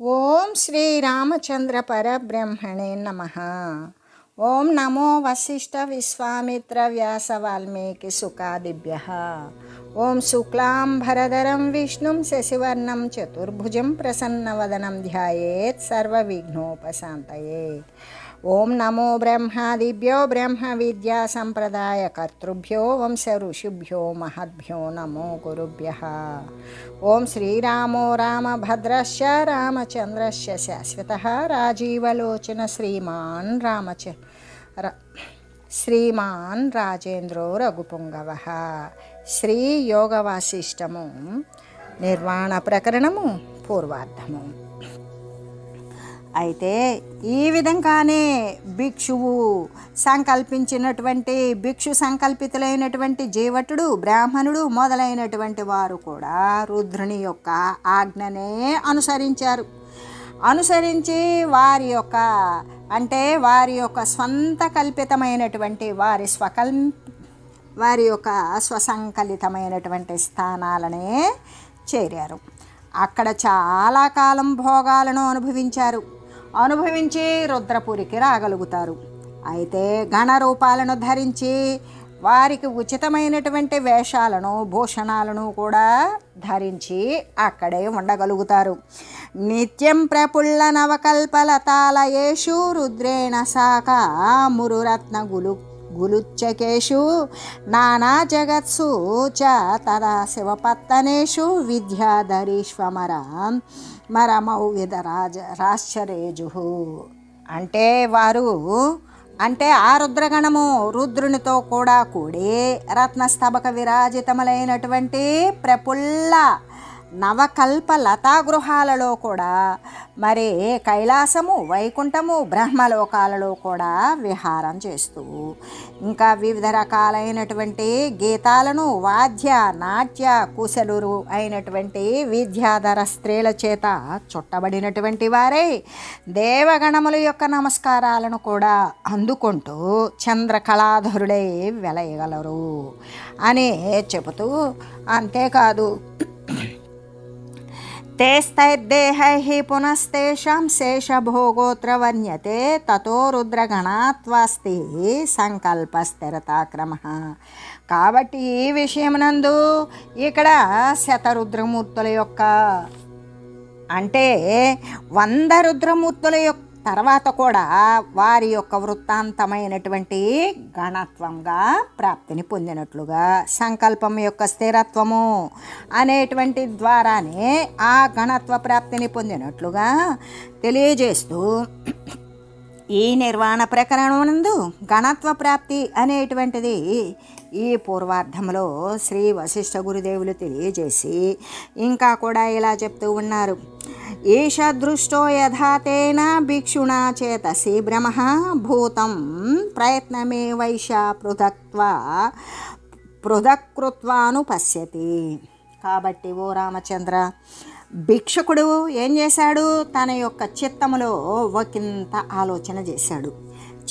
ఓం శ్రీరామచంద్ర పరబ్రహ్మణే నమ ఓం నమో వశిష్ఠ విశ్వామిత్ర వ్యాస వాల్మీకి సుఖాదిభ్య ఓం శుక్లాంబరధరం విష్ణుం శశివర్ణం చతుర్భుజం ప్రసన్నవదనం ధ్యాయేత్ సర్వవిఘ్నోపశాంతయే ఓం నమో బ్రహ్మాదిభ్యో బ్రహ్మ విద్యా సంప్రదాయ కర్తృభ్యో వంశ ఋషిభ్యో మహద్భ్యో నమో గురుభ్య. ఓం శ్రీరామో రామభద్రశ్చ రామచంద్రశ్చ శాశ్వత రాజీవలోచన శ్రీమాన్ రామచ శ్రీమాన్ రాజేంద్రో రఘుపుంగవ. శ్రీ యోగ నిర్వాణ ప్రకరణము పూర్వార్థము అయితే ఈ విధంగానే భిక్షువు సంకల్పించినటువంటి భిక్షు సంకల్పితులైనటువంటి జీవటుడు బ్రాహ్మణుడు మొదలైనటువంటి వారు కూడా రుద్రుని యొక్క ఆజ్ఞనే అనుసరించారు. అనుసరించి వారి యొక్క అంటే వారి యొక్క స్వంత కల్పితమైనటువంటి వారి స్వకల్ వారి యొక్క స్వసంకలితమైనటువంటి స్థానాలనే చేరారు. అక్కడ చాలా కాలం భోగాలను అనుభవించారు. అనుభవించి రుద్రపురికి రాగలుగుతారు. అయితే ఘన రూపాలను ధరించి వారికి ఉచితమైనటువంటి వేషాలను భూషణాలను కూడా ధరించి అక్కడే ఉండగలుగుతారు. నిత్యం ప్రపుల్ల నవకల్పలతాలయేషు రుద్రేణ శాఖ మురురత్న గులు గులుచ్చకేషు నానా జగత్సు చ తదా శివపత్తనేషు విద్యాధరీష్వమర మరమౌ విధ రాజ రాశ్చరేజు. అంటే వారు అంటే ఆ రుద్రగణము రుద్రునితో కూడా కూడి రత్నస్తబక విరాజితములైనటువంటి ప్రపుల్ల నవకల్ప లతాగృహాలలో కూడా మరి కైలాసము వైకుంఠము బ్రహ్మలోకాలలో కూడా విహారం చేస్తూ ఇంకా వివిధ రకాలైనటువంటి గీతాలను వాద్య నాట్య కుశలురు అయినటువంటి విద్యాధర స్త్రీల చేత చుట్టబడినటువంటి వారే దేవగణముల యొక్క నమస్కారాలను కూడా అందుకుంటూ చంద్రకళాధరుడై వెలయగలరు అని చెబుతూ అంతేకాదు తేస్తైర్దేహైः పునస్తేషాం శేషభోగోత్ర వర్ణ్యతే తతో రుద్రగణాత్వాస్తి సంకల్పస్థిరతాక్రమ కాబట్టి ఈ విషయమునందు ఇక్కడ శతరుద్రమూర్తుల యొక్క అంటే వంద రుద్రమూర్తుల యొక్క తర్వాత కూడా వారి యొక్క వృత్తాంతమైనటువంటి గణత్వంగా ప్రాప్తిని పొందినట్లుగా సంకల్పం యొక్క స్థిరత్వము అనేటువంటి ద్వారానే ఆ గణత్వ ప్రాప్తిని పొందినట్లుగా తెలియజేస్తూ ఈ నిర్వాణ ప్రకరణమునందు గణత్వ ప్రాప్తి అనేటువంటిది ఈ పూర్వార్ధంలో శ్రీ వశిష్ఠ గురుదేవులు తెలియజేసి ఇంకా కూడా ఇలా చెప్తూ ఉన్నారు. ఈషదృష్టో యథాతేన భిక్షుణా చేతసి భ్రమ భూతం ప్రయత్నమే వైశ పృథక్వ పృథకృత్వాను పశ్యతి. కాబట్టి ఓ రామచంద్ర భిక్షకుడు ఏం చేశాడు? తన యొక్క చిత్తములో ఒకంత ఆలోచన చేశాడు.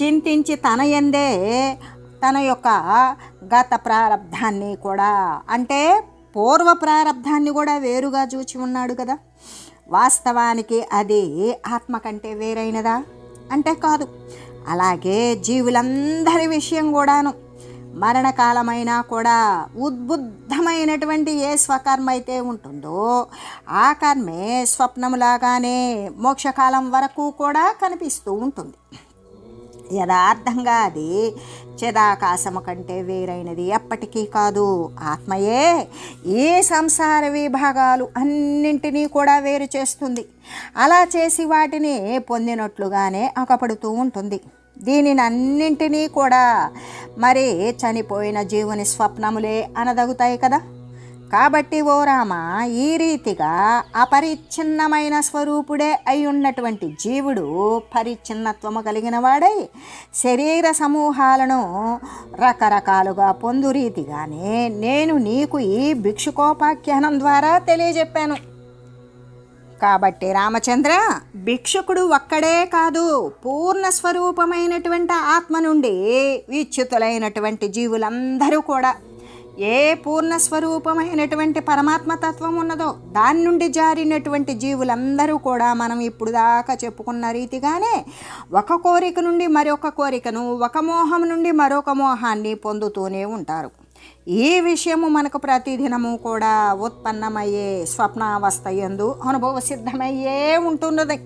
చింతించి తన ఎందే తన యొక్క గత ప్రారంధాన్ని కూడా అంటే పూర్వ ప్రారంధాన్ని కూడా వేరుగా చూచి ఉన్నాడు కదా. వాస్తవానికి అది ఆత్మ కంటే వేరైనదా? అంటే కాదు. అలాగే జీవులందరి విషయం కూడాను మరణకాలమైనా కూడా ఉద్బుద్ధమైనటువంటి ఏ స్వకర్మ అయితే ఉంటుందో ఆ కర్మే స్వప్నములాగానే మోక్షకాలం వరకు కూడా కనిపిస్తూ ఉంటుంది. యథార్థంగా అది చిదాకాశము కంటే వేరైనది ఎప్పటికీ కాదు. ఆత్మయే ఈ సంసార విభాగాలు అన్నింటినీ కూడా వేరు చేస్తుంది. అలా చేసి వాటిని పొందినట్లుగానే అకపడుతూ ఉంటుంది. దీనిని అన్నింటినీ కూడా మరి చనిపోయిన జీవుని స్వప్నములే అనదగుతాయి కదా. కాబట్టి ఓ రామ ఈ రీతిగా అపరిచ్ఛిన్నమైన స్వరూపుడే అయి ఉన్నటువంటి జీవుడు పరిచ్ఛిన్నత్వము కలిగిన వాడై శరీర సమూహాలను రకరకాలుగా పొందు రీతిగానే నేను నీకు ఈ భిక్షుకోపాఖ్యానం ద్వారా తెలియజెప్పాను. కాబట్టి రామచంద్ర భిక్షుకుడు ఒక్కడే కాదు పూర్ణ స్వరూపమైనటువంటి ఆత్మ నుండి విచ్యుతులైనటువంటి జీవులందరూ కూడా ఏ పూర్ణస్వరూపమైనటువంటి పరమాత్మ తత్వం ఉన్నదో దాని నుండి జారినటువంటి జీవులందరూ కూడా మనం ఇప్పుడు దాకా చెప్పుకున్న రీతిగానే ఒక కోరిక నుండి మరొక కోరికను ఒక మోహం నుండి మరొక మోహాన్ని పొందుతూనే ఉంటారు. ఈ విషయము మనకు ప్రతిదినము కూడా ఉత్పన్నమయ్యే స్వప్నావస్థ ఎందు అనుభవ సిద్ధమయ్యే ఉంటున్నది.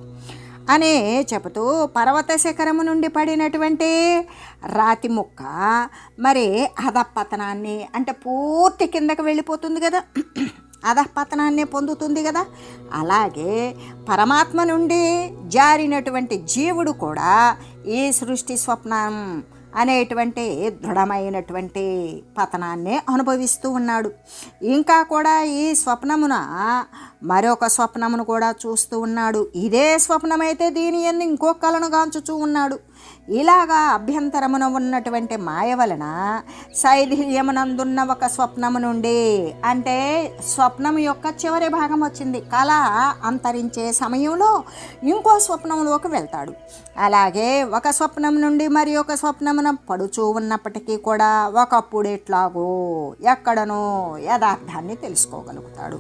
అనే చెబుతూ పర్వత శిఖరము నుండి పడినటువంటి రాతి ముక్క మరి అధపతనాన్ని అంటే పూర్తి కిందకి వెళ్ళిపోతుంది కదా. అధపతనాన్ని పొందుతుంది కదా. అలాగే పరమాత్మ నుండి జారినటువంటి జీవుడు కూడా ఈ సృష్టి స్వప్నం అనేటువంటి దృఢమైనటువంటి పతనాన్ని అనుభవిస్తూ ఉన్నాడు. ఇంకా కూడా ఈ స్వప్నమున మరొక స్వప్నమును కూడా చూస్తూ ఉన్నాడు. ఇదే స్వప్నమైతే దీని ఎందు ఇంకో కలను గాంచుచూ ఉన్నాడు. ఇలాగా అభ్యంతరమున ఉన్నటువంటి మాయ వలన శైథిల్యమునందున్న ఒక స్వప్నము నుండి అంటే స్వప్నం యొక్క చివరి భాగం వచ్చింది. కళ అంతరించే సమయంలో ఇంకో స్వప్నంలోకి వెళ్తాడు. అలాగే ఒక స్వప్నం నుండి మరి ఒక స్వప్నమున పడుచూ ఉన్నప్పటికీ కూడా ఒకప్పుడు ఎట్లాగో ఎక్కడనో యథార్థాన్ని తెలుసుకోగలుగుతాడు.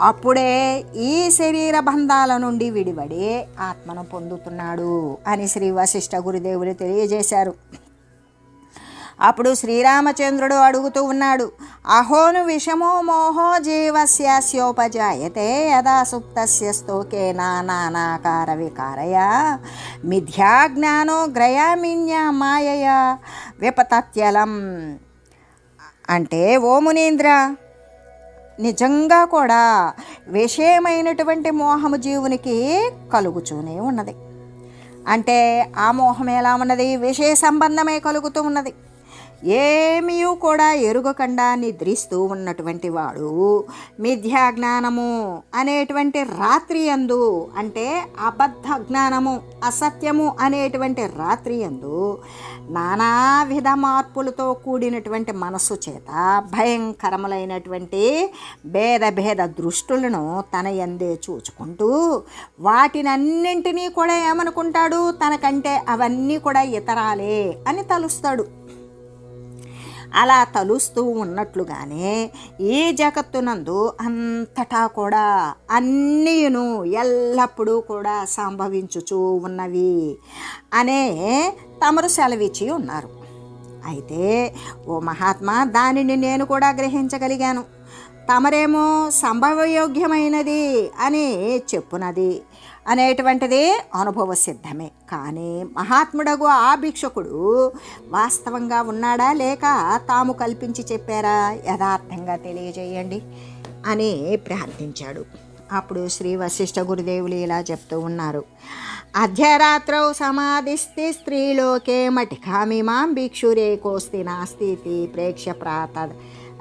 అప్పుడే ఈ శరీర బంధాల నుండి విడిపడి ఆత్మను పొందుతున్నాడు అని శ్రీ వశిష్ఠ దేవుడు తెలియజేశారు. అప్పుడు శ్రీరామచంద్రుడు అడుగుతూ ఉన్నాడు అహోను విషమో మోహో జీవస్యాస్యోపజాయతే యదా సుప్తస్య స్తోకే నానాకార వికారయ? మిథ్యాజ్ఞానో గ్రయామిన్యా మాయయ విపతత్యలం. అంటే ఓ మునీంద్ర నిజంగా కూడా విషయమైనటువంటి మోహము జీవునికి కలుగుతూనే ఉన్నది. అంటే ఆ మోహం ఎలా ఉన్నది? విషయ సంబంధమే కలుగుతూ ఉన్నది. ఏమీ కూడా ఎరుగకుండా నిద్రిస్తూ ఉన్నటువంటి వాడు. మిథ్యా జ్ఞానము అనేటువంటి రాత్రి అందు అంటే అబద్ధ జ్ఞానము అసత్యము అనేటువంటి రాత్రి అందు నానావిధ మార్పులతో కూడినటువంటి మనస్సు చేత భయంకరములైనటువంటి భేద భేద దృష్టులను తన ఎందే చూచుకుంటూ వాటినన్నింటినీ కూడా ఏమనుకుంటాడు? తనకంటే అవన్నీ కూడా ఇతరాలే అని తలుస్తాడు. అలా తలుస్తూ ఉన్నట్లుగానే ఈ జగత్తునందు అంతటా కూడా అన్నీను ఎల్లప్పుడూ కూడా సంభవించుచూ ఉన్నవి అనే తమరు సెలవిచ్చి ఉన్నారు. అయితే ఓ మహాత్మా దానిని నేను కూడా గ్రహించగలిగాను. తమరేమో సంభవయోగ్యమైనది అని చెప్పునది. అనేటువంటిది అనుభవ సిద్ధమే. కానీ మహాత్ముడగు ఆ భిక్షకుడు వాస్తవంగా ఉన్నాడా లేక తాము కల్పించి చెప్పారా? యథార్థంగా తెలియజేయండి అని ప్రార్థించాడు. అప్పుడు శ్రీ వశిష్ఠ గురుదేవులు ఇలా చెప్తూ ఉన్నారు. అర్ధరాత్రౌ సమాధిస్తే స్త్రీలోకే మటికామిమాం భిక్షురేకోస్తి నాస్తి ప్రేక్ష ప్రాత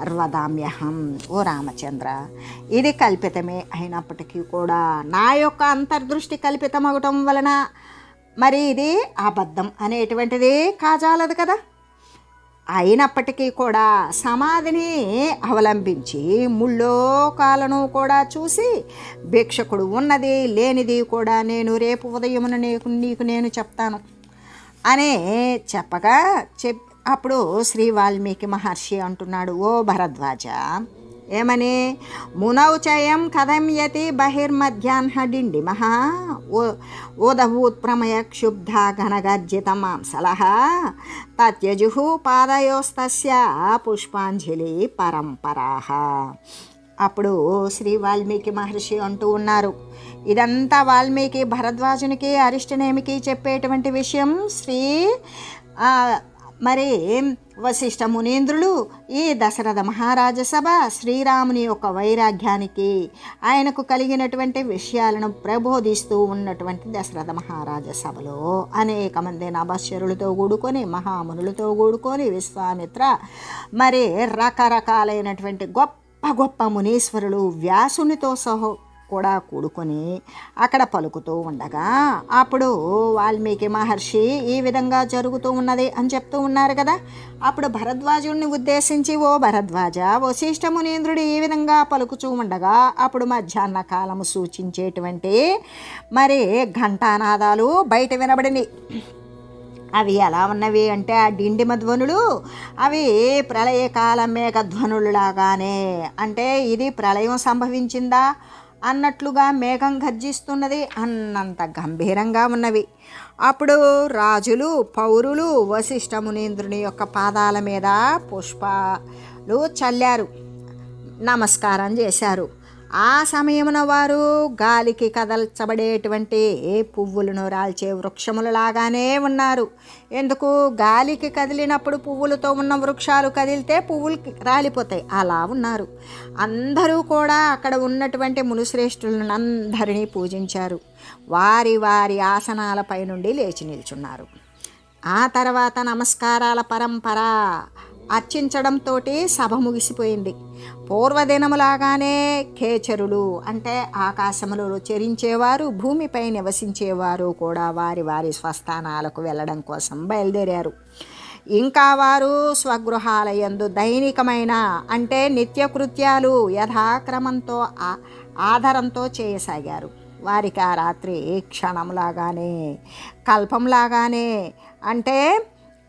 వదామ్యహం ఓ రామచంద్ర. ఇది కల్పితమే అయినప్పటికీ కూడా నా యొక్క అంతర్దృష్టి కల్పితమవటం వలన మరి ఇది అబద్ధం అనేటువంటిది కాజాలదు కదా. అయినప్పటికీ కూడా సమాధిని అవలంబించి ముళ్ళోకాలను కూడా చూసి భిక్షకుడు ఉన్నది లేనిది కూడా నేను రేపు ఉదయమున నీకు నీకు నేను చెప్తాను. అనే చెప్పగా చెప్ అప్పుడు శ్రీ వాల్మీకి మహర్షి అంటున్నాడు ఓ భరద్వాజ ఏమని? మునౌచయం కథమ్యతి బహిర్మధ్యాహ్న డిండిమహ ఓ ఓదభూత్ప్రమయ క్షుబ్ధ ఘనగర్జిత మాంసలః తత్యజుహు పాదయోస్తస్య పుష్పాంజలి పరంపరా అప్పుడు శ్రీ వాల్మీకి మహర్షి అంటూ ఉన్నారు ఇదంతా వాల్మీకి భరద్వాజునికి అరిష్టనేమికి చెప్పేటువంటి విషయం శ్రీ మరి వశిష్ఠ మునీంద్రులు ఈ దశరథ మహారాజ సభ శ్రీరాముని యొక్క వైరాగ్యానికి ఆయనకు కలిగినటువంటి విషయాలను ప్రబోధిస్తూ ఉన్నటువంటి దశరథ మహారాజ సభలో అనేక మంది నభశ్వరులతో కూడుకొని మహామునులతో కూడుకొని విశ్వామిత్ర మరి రకరకాలైనటువంటి గొప్ప గొప్ప మునీశ్వరులు వ్యాసునితో సహో కూడా కూడుకొని అక్కడ పలుకుతూ ఉండగా అప్పుడు వాల్మీకి మహర్షి ఈ విధంగా జరుగుతూ ఉన్నది అని చెప్తూ ఉన్నారు కదా. అప్పుడు భరద్వాజుడిని ఉద్దేశించి ఓ భరద్వాజ వశిష్ఠ మునీంద్రుడు ఈ విధంగా పలుకుతూ ఉండగా అప్పుడు మధ్యాహ్న కాలము సూచించేటువంటి మరి ఘంటానాదాలు బయట వినబడినాయి. అవి ఎలా ఉన్నవి అంటే ఆ డిండిమ ధ్వనులు అవి ప్రళయకాల మేఘధ్వనులులాగానే అంటే ఇది ప్రళయం సంభవించిందా? అన్నట్లుగా మేఘం గర్జిస్తున్నది అన్నంత గంభీరంగా ఉన్నవి. అప్పుడు రాజులు పౌరులు వశిష్ఠ మునీంద్రుని యొక్క పాదాల మీద పుష్పాలు చల్లారు. నమస్కారం చేశారు. ఆ సమయమున వారు గాలికి కదల్చబడేటువంటి పువ్వులను రాల్చే వృక్షములలాగానే ఉన్నారు. ఎందుకు? గాలికి కదిలినప్పుడు పువ్వులతో ఉన్న వృక్షాలు కదిలితే పువ్వులు రాలిపోతాయి. అలా ఉన్నారు. అందరూ కూడా అక్కడ ఉన్నటువంటి మునుశ్రేష్ఠులను అందరినీ పూజించారు. వారి వారి ఆసనాలపై నుండి లేచి నిల్చున్నారు. ఆ తర్వాత నమస్కారాల పరంపర అర్చించడంతో సభ ముగిసిపోయింది. పూర్వదినములాగానే ఖేచరులు అంటే ఆకాశములు చెరించేవారు భూమిపై నివసించేవారు కూడా వారి వారి స్వస్థానాలకు వెళ్ళడం కోసం బయలుదేరారు. ఇంకా వారు స్వగృహాలయందు దైనికమైన అంటే నిత్యకృత్యాలు యథాక్రమంతో ఆధారంతో చేయసాగారు. వారికి ఆ రాత్రి క్షణంలాగానే కల్పంలాగానే అంటే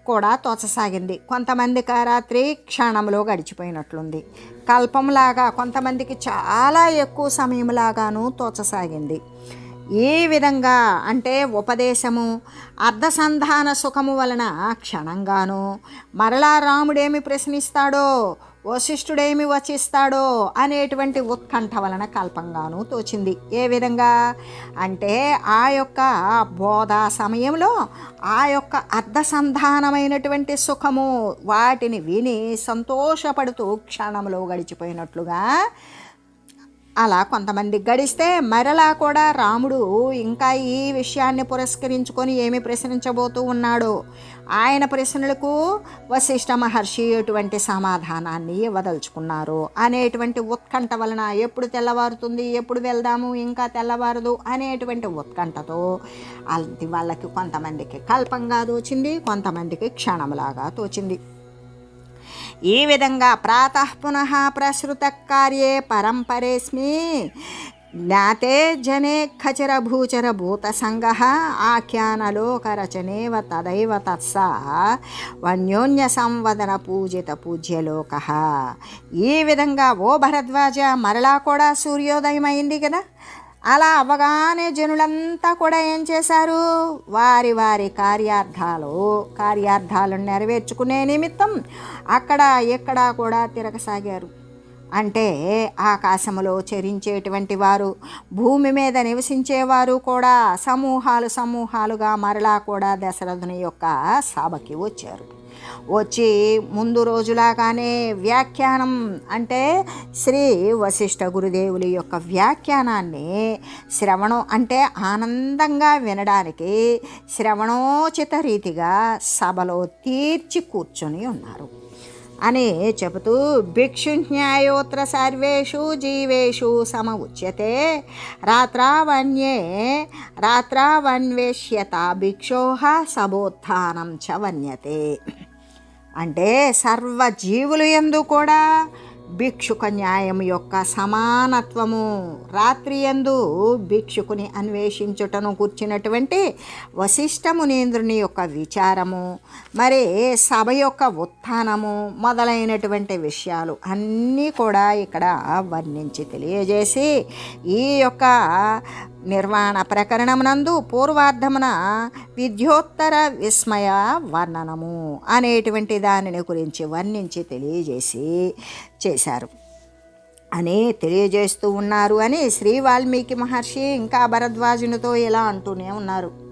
కూడా తోచసాగింది. కొంతమందికి ఆ రాత్రి క్షణంలో గడిచిపోయినట్లుంది. కల్పంలాగా కొంతమందికి చాలా ఎక్కువ సమయంలాగాను తోచసాగింది. ఈ విధంగా అంటే ఉపదేశము అర్ధసంధాన సుఖము వలన క్షణంగాను మరలా రాముడేమి ప్రశ్నిస్తాడో వశిష్ఠుడేమి వచిస్తాడో? అనేటువంటి ఉత్కంఠ వలన కల్పంగాను తోచింది. ఏ విధంగా? అంటే ఆ యొక్క బోధ సమయంలో ఆ యొక్క అర్ధసంధానమైనటువంటి సుఖము వాటిని విని సంతోషపడుతూ క్షణంలో గడిచిపోయినట్లుగా అలా కొంతమంది గడిస్తే మరలా కూడా రాముడు ఇంకా ఈ విషయాన్ని పురస్కరించుకొని ఏమి ప్రశ్నించబోతూ ఉన్నాడో ఆయన ప్రశ్నలకు వశిష్ఠ మహర్షి ఎటువంటి సమాధానాన్ని ఇవ్వదలుచుకున్నారు అనేటువంటి ఉత్కంఠ వలన ఎప్పుడు తెల్లవారుతుంది ఎప్పుడు వెళ్దాము ఇంకా తెల్లవారదు అనేటువంటి ఉత్కంఠతో అది వాళ్ళకి కొంతమందికి కల్పంగా తోచింది కొంతమందికి క్షణంలాగా తోచింది. ఈ విధంగా ప్రాతః పునః ప్రసృత కార్యే పరంపరేస్మి జ్ఞాతే జనే ఖచరభూచర భూచర భూత సంగ ఆఖ్యానలోకరచనేవ తదైవ తత్సా వన్యోన్య సంవదన పూజిత పూజ్యలోక ఈ విధంగా ఓ భరద్వాజ మరలా కూడా సూర్యోదయం అయింది కదా? అలా అవ్వగానే జనులంతా కూడా ఏం చేశారు? వారి వారి కార్యార్థాలు కార్యార్థాలను నెరవేర్చుకునే నిమిత్తం అక్కడ ఎక్కడా కూడా తిరగసాగారు. అంటే ఆకాశములో చరించేటువంటి వారు భూమి మీద నివసించేవారు కూడా సమూహాలు సమూహాలుగా మరలా కూడా దశరథుని యొక్క సభకి వచ్చారు. వచ్చి ముందు రోజులాగానే వ్యాఖ్యానం అంటే శ్రీ వశిష్ఠ గురుదేవుల యొక్క వ్యాఖ్యానాన్ని శ్రవణం అంటే ఆనందంగా వినడానికి శ్రవణోచిత రీతిగా సభలో తీర్చి కూర్చొని ఉన్నారు. అని చెబుతూ భిక్షున్యాయోత్ర సర్వేషు జీవేషు సమ ఉచ్యతే రాత్రావన్యే రాత్రావన్వేష్యత భిక్షోహ సబోత్థానం చ వన్యతే. అంటే సర్వజీవులు ఎందు కూడా భిక్షుక న్యాయం యొక్క సమానత్వము. రాత్రి ఎందు భిక్షుకుని అన్వేషించుటను కూర్చున్నటువంటి వశిష్ఠమునేంద్రుని యొక్క విచారము మరి సభ యొక్క ఉత్థానము మొదలైనటువంటి విషయాలు అన్నీ కూడా ఇక్కడ వర్ణించి తెలియజేసి ఈ యొక్క నిర్వాణ ప్రకరణమునందు పూర్వార్ధమున విద్యోత్తర విస్మయ వర్ణనము అనేటువంటి దానిని గురించి వర్ణించి తెలియజేసి చేశారు. అని తెలియజేస్తూ ఉన్నారు అని శ్రీ వాల్మీకి మహర్షి ఇంకా భరద్వాజునితో ఇలా అంటూనే ఉన్నారు.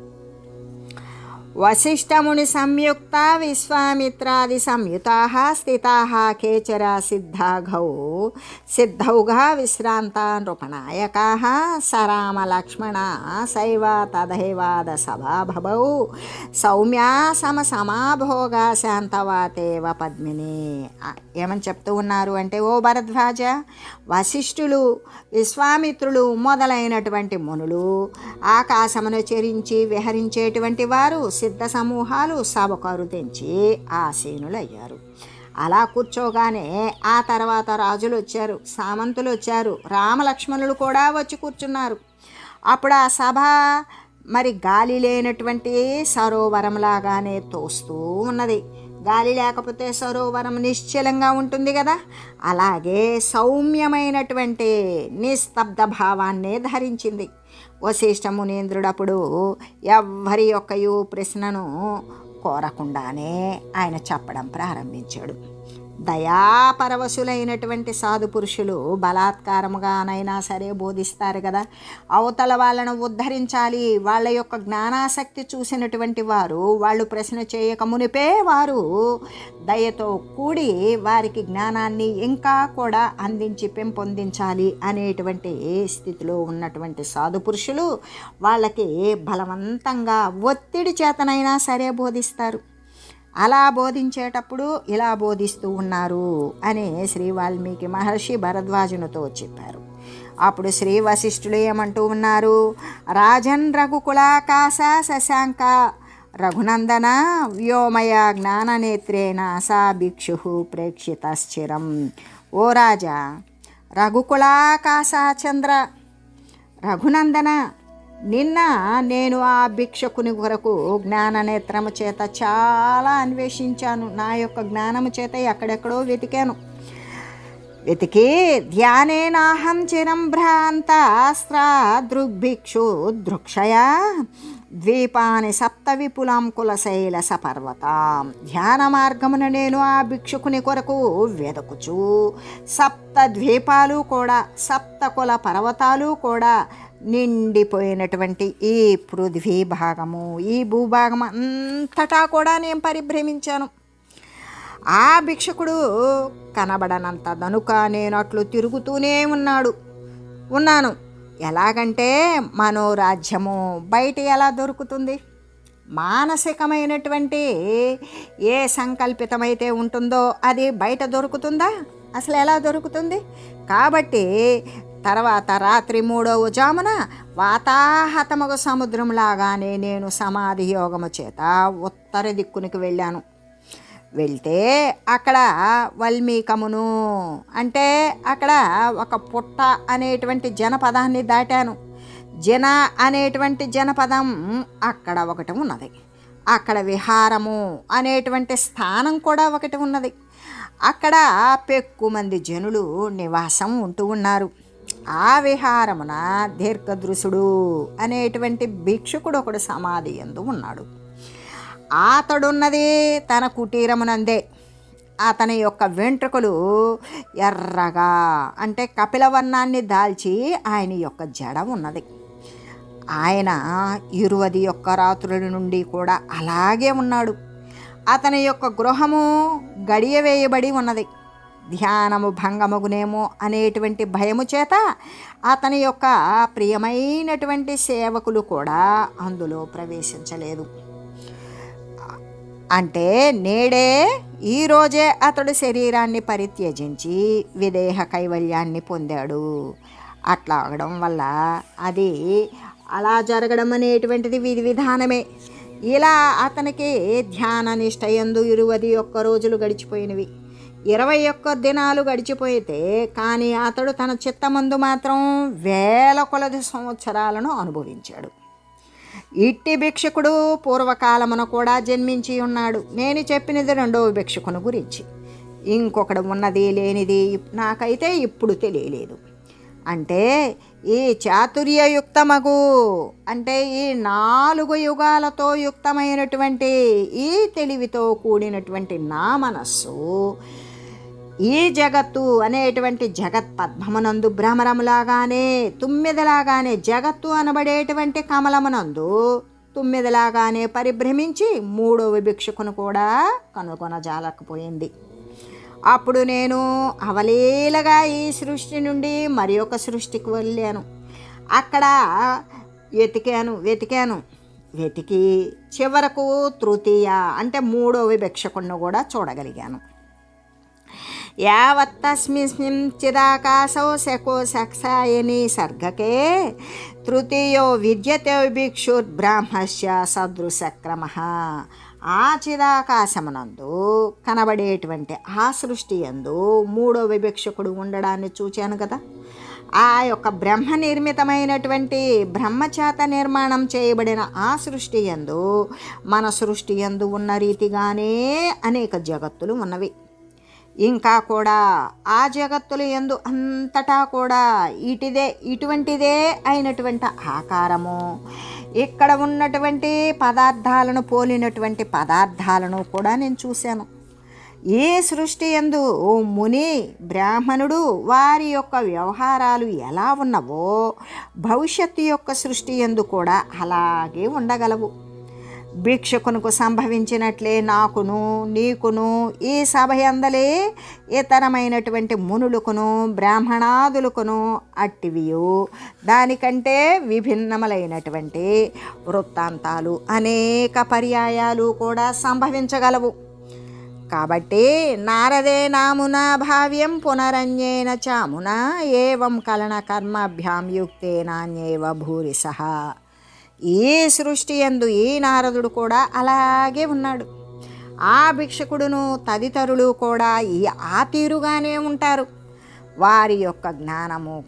వశిష్ఠముని సంయుక్త విశ్వామిత్రాది సంయుతా స్థితా కేచర సిద్ధాఘౌ సిద్ధౌగా విశ్రాంత నృపనాయకా సరామలక్ష్మణ శైవ తదైవాద సభాభవౌ సౌమ్యా సమ సమాభోగా శాంతవాతేవ పద్మిని ఏమని చెప్తూ ఉన్నారు అంటే ఓ భరద్వాజ వశిష్ఠులు విశ్వామిత్రులు మొదలైనటువంటి మునులు ఆకాశమును చెరించి విహరించేటువంటి వారు సిద్ధ సమూహాలు సభకారు తెంచి ఆసీనులయ్యారు. అలా కూర్చోగానే ఆ తర్వాత రాజులు వచ్చారు సామంతులు వచ్చారు రామలక్ష్మణులు కూడా వచ్చి కూర్చున్నారు. అప్పుడు ఆ సభ మరి గాలి లేనటువంటి సరోవరంలాగానే తోస్తూ ఉన్నది. గాలి లేకపోతే సరోవరం నిశ్చలంగా ఉంటుంది కదా? అలాగే సౌమ్యమైనటువంటి నిస్తబ్ద భావాన్నే ధరించింది. వశిష్ఠమునీంద్రుడప్పుడు ఎవరి ఎవ్వరి యొక్కయు ప్రశ్నను కోరకుండానే ఆయన చెప్పడం ప్రారంభించాడు. దయాపరవశులైనటువంటి సాధు పురుషులు బలాత్కారముగానైనా సరే బోధిస్తారు కదా. అవతల వాళ్ళను ఉద్ధరించాలి. వాళ్ళ యొక్క జ్ఞానాసక్తి చూసినటువంటి వారు వాళ్ళు ప్రశ్న చేయక మునిపే వారు దయతో కూడి వారికి జ్ఞానాన్ని ఇంకా కూడా అందించి పెంపొందించాలి అనేటువంటి స్థితిలో ఉన్నటువంటి సాధు పురుషులు వాళ్ళకి బలవంతంగా ఒత్తిడి చేతనైనా సరే బోధిస్తారు. అలా బోధించేటప్పుడు ఇలా బోధిస్తూ ఉన్నారు అని శ్రీ వాల్మీకి మహర్షి భరద్వాజునితో చెప్పారు. అప్పుడు శ్రీ వశిష్ఠులు ఏమంటూ ఉన్నారు? రాజన్ రఘుకులాకాశ శశాంక రఘునందన వ్యోమయ జ్ఞాననేత్రేణ సా భిక్షు ప్రేక్షితశ్చిరం. ఓ రాజా రఘుకులాకాశ చంద్ర రఘునందన నిన్న నేను ఆ భిక్షకుని కొరకు జ్ఞాననేత్రము చేత చాలా అన్వేషించాను. నా యొక్క జ్ఞానము చేత ఎక్కడెక్కడో వెతికాను. వెతికి ధ్యానేనాహం చిరం భ్రాంతాస్త్రా దృగ్భిక్షు దృక్షయా ద్వీపాని సప్త విపులాం కులశైల సపర్వతాం. ధ్యాన మార్గమున నేను ఆ భిక్షుకుని కొరకు వెదకుచు. సప్త ద్వీపాలు కూడా సప్త కుల పర్వతాలు కూడా నిండిపోయినటువంటి ఈ పృథ్వీ భాగము ఈ భూభాగం అంతటా కూడా నేను పరిభ్రమించాను. ఆ భిక్షకుడు కనబడనంత దనుక నేను అట్లు తిరుగుతూనే ఉన్నాడు. ఉన్నాను. ఎలాగంటే మనోరాజ్యము బయట ఎలా దొరుకుతుంది? మానసికమైనటువంటి ఏ సంకల్పితమైతే ఉంటుందో అది బయట దొరుకుతుందా? అసలు ఎలా దొరుకుతుంది? కాబట్టి తర్వాత రాత్రి మూడవ జామున వాతాహతమగు సముద్రంలాగానే నేను సమాధి యోగము చేత ఉత్తర దిక్కునికి వెళ్ళాను. వెళ్తే అక్కడ వల్మీకమును అంటే అక్కడ ఒక పుట్ట అనేటువంటి జనపదాన్ని దాటాను. జన అనేటువంటి జనపదం అక్కడ ఒకటి ఉన్నది. అక్కడ విహారము అనేటువంటి స్థానం కూడా ఒకటి ఉన్నది. అక్కడ పెక్కుమంది జనులు నివాసం ఉంటూ ఉన్నారు. ఆ విహారమున దీర్ఘదృశుడు అనేటువంటి భిక్షుకుడు ఒకడు సమాధి ఎందు ఉన్నాడు. అతడున్నది తన కుటీరమునందే. అతని యొక్క వెంట్రుకలు ఎర్రగా అంటే కపిలవర్ణాన్ని దాల్చి ఆయన యొక్క జడ ఉన్నది. ఆయన ఇరువది యొక్క రాత్రుల నుండి కూడా అలాగే ఉన్నాడు. అతని యొక్క గృహము గడియ వేయబడి ఉన్నది. ధ్యానము భంగమగునేమో అనేటువంటి భయము చేత అతని యొక్క ప్రియమైనటువంటి సేవకులు కూడా అందులో ప్రవేశించలేదు. అంటే నేడే ఈరోజే అతడు శరీరాన్ని పరిత్యజించి విదేహ కైవల్యాన్ని పొందాడు. అట్లా అవడం వల్ల అది అలా జరగడం అనేటువంటిది విధి విధానమే. ఇలా అతనికి ధ్యాన నిష్ట ఎందు ఇరువది ఒక్క రోజులు గడిచిపోయినవి. ఇరవై ఒక్క దినాలు గడిచిపోయితే కానీ అతడు తన చిత్తమందు మాత్రం వేల కొలది సంవత్సరాలను అనుభవించాడు. ఇట్టి భిక్షకుడు పూర్వకాలమున కూడా జన్మించి ఉన్నాడు. నేను చెప్పినది రెండవ భిక్షకుని గురించి. ఇంకొకడు ఉన్నది లేనిది నాకైతే ఇప్పుడు తెలియలేదు. అంటే ఈ చాతుర్యయుక్తమగు అంటే ఈ నాలుగు యుగాలతో యుక్తమైనటువంటి ఈ తెలివితో కూడినటువంటి నా మనస్సు ఈ జగత్తు అనేటువంటి జగత్ పద్మమునందు భ్రమరములాగానే తుమ్మెదలాగానే జగత్తు అనబడేటువంటి కమలమునందు తుమ్మెదలాగానే పరిభ్రమించి మూడో విభిక్షకును కూడా కనుగొనజాలకపోయింది అప్పుడు నేను అవలీలగా ఈ సృష్టి నుండి మరి ఒక సృష్టికి వెళ్ళాను. అక్కడ వెతికాను వెతికాను. వెతికి చివరకు తృతీయ అంటే మూడో విభిక్షకుడిని కూడా చూడగలిగాను. యావత్తస్మిన్ చిదాకాశో శకో సక్షాయని సర్గకే. తృతీయో విద్యతే భిక్షుర్బ్రాహ్మస్య సదృశక్రమ. ఆ చిదాకాశమునందు కనబడేటువంటి ఆ సృష్టి ఎందు మూడో విభిక్షకుడు ఉండడాన్ని చూచాను కదా. ఆ యొక్క బ్రహ్మ నిర్మితమైనటువంటి బ్రహ్మచేత నిర్మాణం చేయబడిన ఆ సృష్టి ఎందు మన సృష్టి ఎందు ఉన్న రీతిగానే అనేక జగత్తులు ఉన్నవి. ఇంకా కూడా ఆ జగత్తులు ఎందు అంతటా కూడా ఇటిదే ఇటువంటిదే అయినటువంటి ఆకారము. ఇక్కడ ఉన్నటువంటి పదార్థాలను పోలినటువంటి పదార్థాలను కూడా నేను చూశాను. ఏ సృష్టి ఎందు ఓ ముని బ్రాహ్మణుడు వారి యొక్క వ్యవహారాలు ఎలా ఉన్నవో భవిష్యత్తు యొక్క సృష్టి ఎందు కూడా అలాగే ఉండగలవు. భిక్షుకునకు సంభవించినట్లే నాకును నీకును ఈ సభ అందలే ఇతరమైనటువంటి మునులకును బ్రాహ్మణాదులకును అట్టివియు. దానికంటే విభిన్నములైనటువంటి వృత్తాంతాలు అనేక పర్యాయాలు కూడా సంభవించగలవు. కాబట్టి నారదే నామున భావ్యం పునరన్యేన చామున ఏవం కలన కర్మభ్యాం యుక్తేనాన్యేవ భూరిసహ ఈ సృష్టి ఎందు ఈ నారదుడు కూడా అలాగే ఉన్నాడు. ఆ భిక్షకుడును తదితరులు కూడా ఈ ఆ తీరుగానే ఉంటారు. వారి యొక్క జ్ఞానము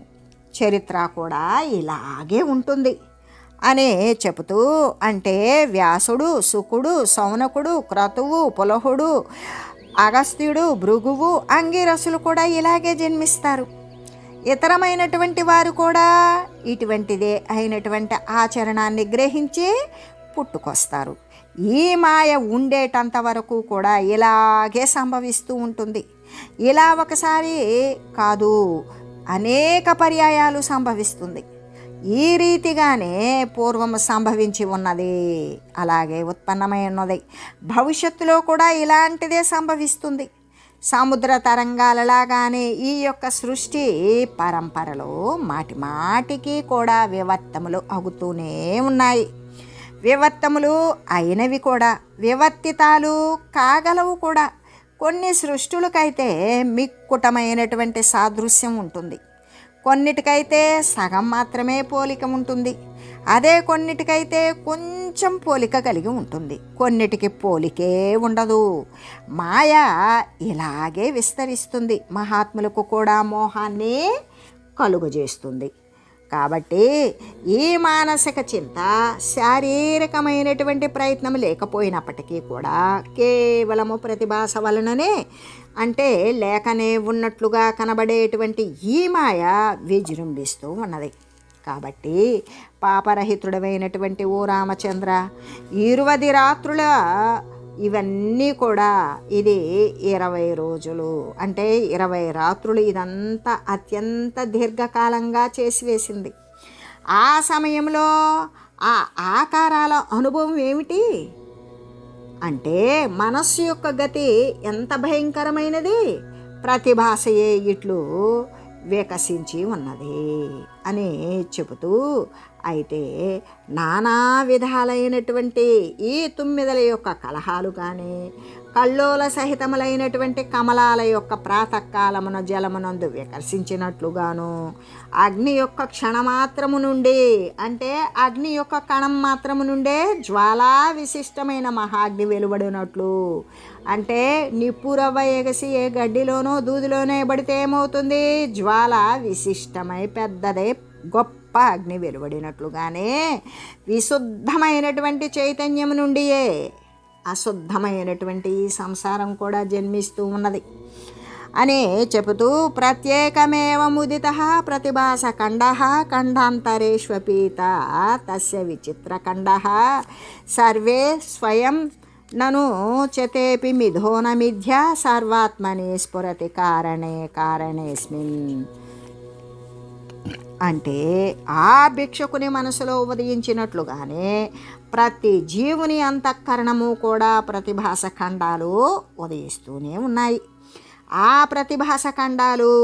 చరిత్ర కూడా ఇలాగే ఉంటుంది అని చెబుతూ అంటే వ్యాసుడు సుకుడు సౌనకుడు క్రతువు పులహుడు అగస్త్యుడు భృగువు అంగిరసులు కూడా ఇలాగే జన్మిస్తారు. ఇతరమైనటువంటి వారు కూడా ఇటువంటిదే అయినటువంటి ఆచరణాన్ని గ్రహించి పుట్టుకొస్తారు. ఈ మాయ ఉండేటంత వరకు కూడా ఇలాగే సంభవిస్తూ ఉంటుంది. ఇలా ఒకసారి కాదు అనేక పర్యాయాలు సంభవిస్తుంది. ఈ రీతిగానే పూర్వము సంభవించి ఉన్నది. అలాగే ఉత్పన్నమై ఉన్నది. భవిష్యత్తులో కూడా ఇలాంటిదే సంభవిస్తుంది. సముద్ర తరంగాలలాగానే ఈ యొక్క సృష్టి పరంపరలో మాటి మాటికి కూడా వివర్తములు అగుతూనే ఉన్నాయి. వివర్తములు అయినవి కూడా వివర్తితాలు కాగలవు కూడా. కొన్ని సృష్టులకైతే మిక్కుటమైనటువంటి సాదృశ్యం ఉంటుంది. కొన్నిటికైతే సగం మాత్రమే పోలిక ఉంటుంది అదే కొన్నిటికైతే కొంచెం పోలిక కలిగి ఉంటుంది. కొన్నిటికి పోలికే ఉండదు. మాయ ఇలాగే విస్తరిస్తుంది. మహాత్ములకు కూడా మోహాన్ని కలుగజేస్తుంది. కాబట్టి ఈ మానసిక చింత శారీరకమైనటువంటి ప్రయత్నం లేకపోయినప్పటికీ కూడా కేవలము ప్రతిభాస వలననే అంటే లేకనే ఉన్నట్లుగా కనబడేటువంటి ఈ మాయ విజృంభిస్తూ ఉన్నది. కాబట్టి పాపరహితుడమైనటువంటి ఓ రామచంద్ర ఇరువది రాత్రుల ఇవన్నీ కూడా ఇది ఇరవై రోజులు. అంటే ఇరవై రాత్రులు ఇదంతా అత్యంత దీర్ఘకాలంగా చేసివేసింది ఆ సమయంలో ఆ ఆకారాల అనుభవం ఏమిటి? అంటే మనస్సు యొక్క గతి ఎంత భయంకరమైనది? ప్రతిభాసయే ఇట్లు వికసించి ఉన్నది అని చెబుతూ అయితే నానా విధాలైనటువంటి ఈ తుమ్మిదల యొక్క కలహాలు కానీ కల్లోల సహితములైనటువంటి కమలాల యొక్క ప్రాతకాలమున జలమునందు వికర్షించినట్లుగాను అగ్ని యొక్క క్షణమాత్రము నుండి అంటే అగ్ని యొక్క కణం మాత్రము నుండే జ్వాలా విశిష్టమైన మహాగ్ని వెలువడినట్లు. అంటే నిప్పురవ్వ ఎగసి ఏ గడ్డిలోనో దూదిలోనే పడితే ఏమవుతుంది? జ్వాల విశిష్టమై పెద్దదే గొప్ప అగ్ని వెలువడినట్లుగానే విశుద్ధమైనటువంటి చైతన్యం నుండియే అశుద్ధమైనటువంటి ఈ సంసారం కూడా జన్మిస్తూ ఉన్నది. అని చెబుతూ ప్రత్యేకమేవ ముదిత ప్రతిభాస ఖండ ఖండాంతరేష్వపీత తస్య విచిత్రఖండ సర్వే స్వయం నను చతేపి మిథోన మిథ్య సర్వాత్మని స్ఫురతి కారణే కారణేస్మిన్. అంటే ఆ భిక్షకుని మనసులో ఉదయించినట్లుగానే ప్రతి జీవుని అంతఃకరణము కూడా ప్రతిభాస ఖండాలు ఉదయిస్తూనే ఉన్నాయి. ఆ ప్రతిభాస ఖండాలు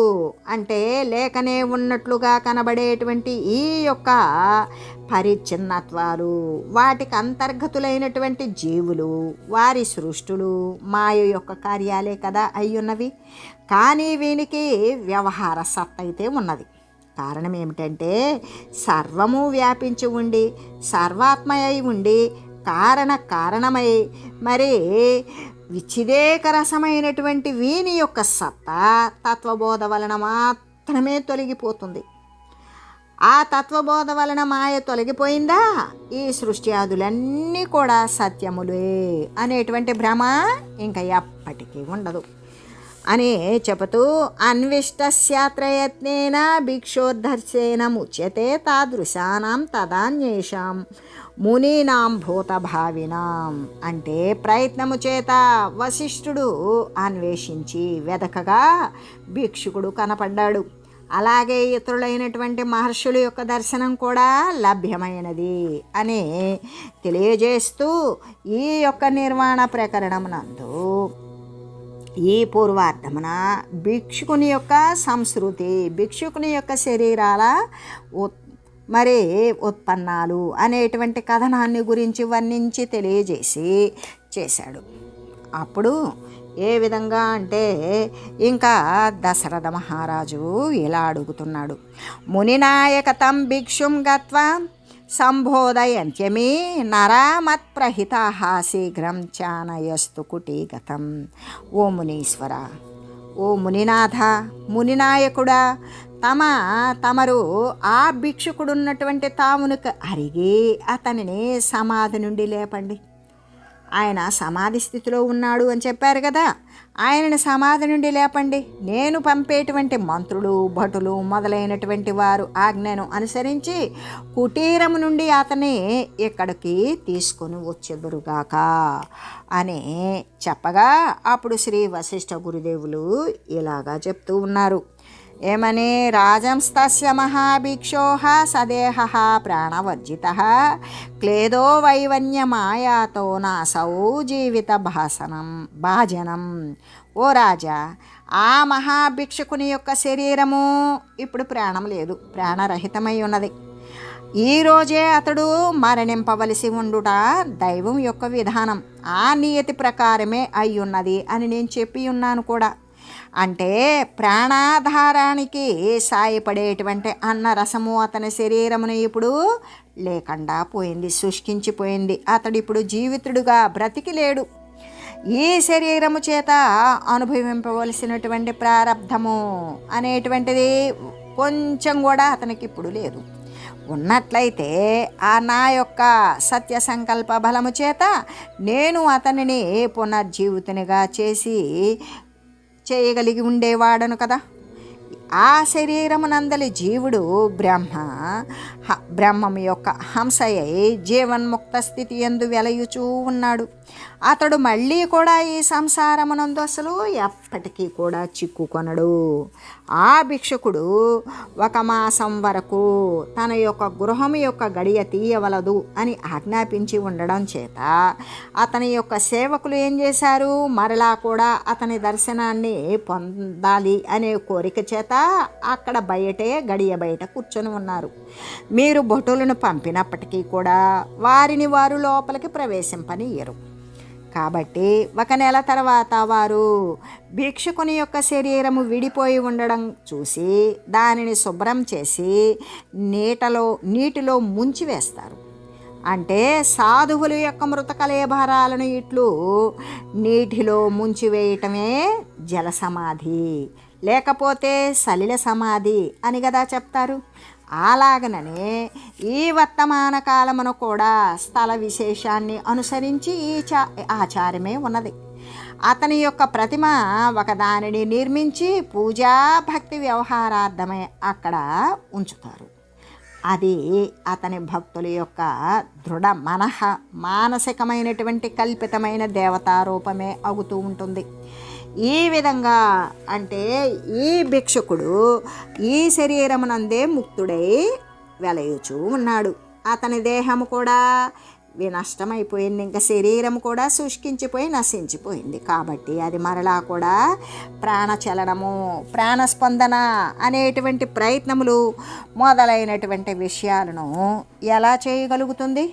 అంటే లేకనే ఉన్నట్లుగా కనబడేటువంటి ఈ యొక్క పరిచ్ఛిన్నత్వాలు వాటికి అంతర్గతులైనటువంటి జీవులు వారి సృష్టులు మాయ యొక్క కార్యాలే కదా అయ్యున్నవి. కానీ వీనికి వ్యవహార సత్త అయితే ఉన్నది. కారణం ఏమిటంటే సర్వము వ్యాపించి ఉండి సర్వాత్మయై ఉండి కారణ కారణమై మరి విచ్చిదేక రసమైనటువంటి వీని యొక్క సత్తా తత్వబోధ వలన మాత్రమే తొలగిపోతుంది. ఆ తత్వబోధ వలన మాయ తొలగిపోయిందా? ఈ సృష్టి ఆదులన్నీ కూడా సత్యములే అనేటువంటి భ్రమ ఇంకా ఎప్పటికీ ఉండదు. అని చెబుతూ అన్విష్టస్యాత్రయత్నేన భిక్షోద్ధర్శేన ముచ్యతే తాదృశానాం తదాన్యేషాం మునీనాం భూతభావినాం అంటే ప్రయత్నము చేత వశిష్ఠుడు అన్వేషించి వెదకగా భిక్షుకుడు కనపడ్డాడు. అలాగే ఇతరులైనటువంటి మహర్షుల యొక్క దర్శనం కూడా లభ్యమైనది అని తెలియజేస్తూ ఈ యొక్క నిర్మాణ ప్రకరణమునందు ఈ పూర్వార్థమున భిక్షుకుని యొక్క సంస్కృతి భిక్షుకుని యొక్క శరీరాల ఉత్ మరి ఉత్పన్నాలు అనేటువంటి కథనాన్ని గురించి వర్ణించి తెలియజేసి చేశాడు. అప్పుడు ఏ విధంగా అంటే ఇంకా దశరథ మహారాజు ఇలా అడుగుతున్నాడు. మునినాయకతం భిక్షుం గత్వా సంబోధయంత్యమి నరామత్ప్రహితా శీఘ్రం చానయస్తు కుటీగతం. ఓ మునీశ్వర ఓ మునినాథ మునినాయకుడా తమ తమరు ఆ భిక్షుకుడున్నటువంటి తామునుకు అరిగి అతనిని సమాధి నుండి లేపండి. ఆయన సమాధి స్థితిలో ఉన్నాడు అని చెప్పారు కదా. ఆయనని సమాధి నుండి లేపండి. నేను పంపేటువంటి మంత్రులు భటులు మొదలైనటువంటి వారు ఆజ్ఞను అనుసరించి కుటీరము నుండి అతని ఇక్కడికి తీసుకొని వచ్చెదురుగాక అని చెప్పగా అప్పుడు శ్రీ వశిష్ఠ గురుదేవులు ఇలాగా చెప్తూ ఉన్నారు. ఏమని రాజంస్తస్య మహాభిక్షో సదేహ ప్రాణవర్జిత. క్లేదో వైవన్యమాయాతో నాసౌ జీవిత భాసనం భాజనం. ఓ రాజా ఆ మహాభిక్షకుని యొక్క శరీరము ఇప్పుడు ప్రాణం లేదు ప్రాణరహితమై ఉన్నది. ఈ రోజే అతడు మరణింపవలసి ఉండుట దైవం యొక్క విధానం ఆ నియతి ప్రకారమే అయ్యున్నది అని నేను చెప్పి ఉన్నాను కూడా. అంటే ప్రాణాధారానికి సాయపడేటువంటి అన్న రసము అతని శరీరమును ఇప్పుడు లేకుండా పోయింది శుష్కించిపోయింది. అతడు ఇప్పుడు జీవితుడుగా బ్రతికి లేడు ఈ శరీరము చేత అనుభవింపవలసినటువంటి ప్రారంధము అనేటువంటిది కొంచెం కూడా అతనికి ఇప్పుడు లేదు. ఉన్నట్లయితే ఆ నా యొక్క సత్య సంకల్ప బలము చేత నేను అతనిని పునర్జీవితునిగా చేసి చేయగలిగి ఉండేవాడను కదా. ఆ శరీరమునందలి జీవుడు బ్రహ్మ. బ్రహ్మం యొక్క హంసయ్యి జీవన్ముక్త స్థితి ఎందు వెలయుచూ ఉన్నాడు. అతడు మళ్ళీ కూడా ఈ సంసారమునందు అసలు ఎప్పటికీ కూడా చిక్కుకొనడు. ఆ భిక్షకుడు ఒక మాసం వరకు తన యొక్క గృహం యొక్క గడియ తీయవలదు అని ఆజ్ఞాపించి ఉండడం చేత అతని యొక్క సేవకులు ఏం చేశారు? మరలా కూడా అతని దర్శనాన్ని పొందాలి అనే కోరిక చేత అక్కడ బయటే గడియ బయట కూర్చొని ఉన్నారు. మీరు భటులను పంపినప్పటికీ కూడా వారిని వారు లోపలికి ప్రవేశింపనియరు. కాబట్టి ఒక నెల తర్వాత వారు భిక్షకుని యొక్క శరీరము విడిపోయి ఉండడం చూసి దానిని శుభ్రం చేసి నీటలో నీటిలో ముంచి వేస్తారు. అంటే సాధువుల యొక్క మృతకలేభారాలను ఇట్లు నీటిలో ముంచివేయటమే జల సమాధి లేకపోతే సలిల సమాధి అని కదా చెప్తారు. అలాగననే ఈ వర్తమాన కాలమును కూడా స్థల విశేషాన్ని అనుసరించి ఈ చా ఆచారమే ఉన్నది. అతని యొక్క ప్రతిమ ఒకదానిని నిర్మించి పూజా భక్తి వ్యవహారార్థమే అక్కడ ఉంచుతారు. అది అతని భక్తుల యొక్క దృఢ మనహ మానసికమైనటువంటి కల్పితమైన దేవతారూపమే అవుతూ ఉంటుంది. ఈ విధంగా అంటే ఈ భిక్షకుడు ఈ శరీరమునందే ముక్తుడై వెలయుచూ ఉన్నాడు. అతని దేహము కూడా వినష్టమైపోయింది. ఇంకా శరీరం కూడా శుష్కించిపోయి నశించిపోయింది. కాబట్టి అది మరలా కూడా ప్రాణచలనము ప్రాణస్పందన అనేటువంటి ప్రయత్నములు మొదలైనటువంటి విషయాలను ఎలా చేయగలుగుతుంది?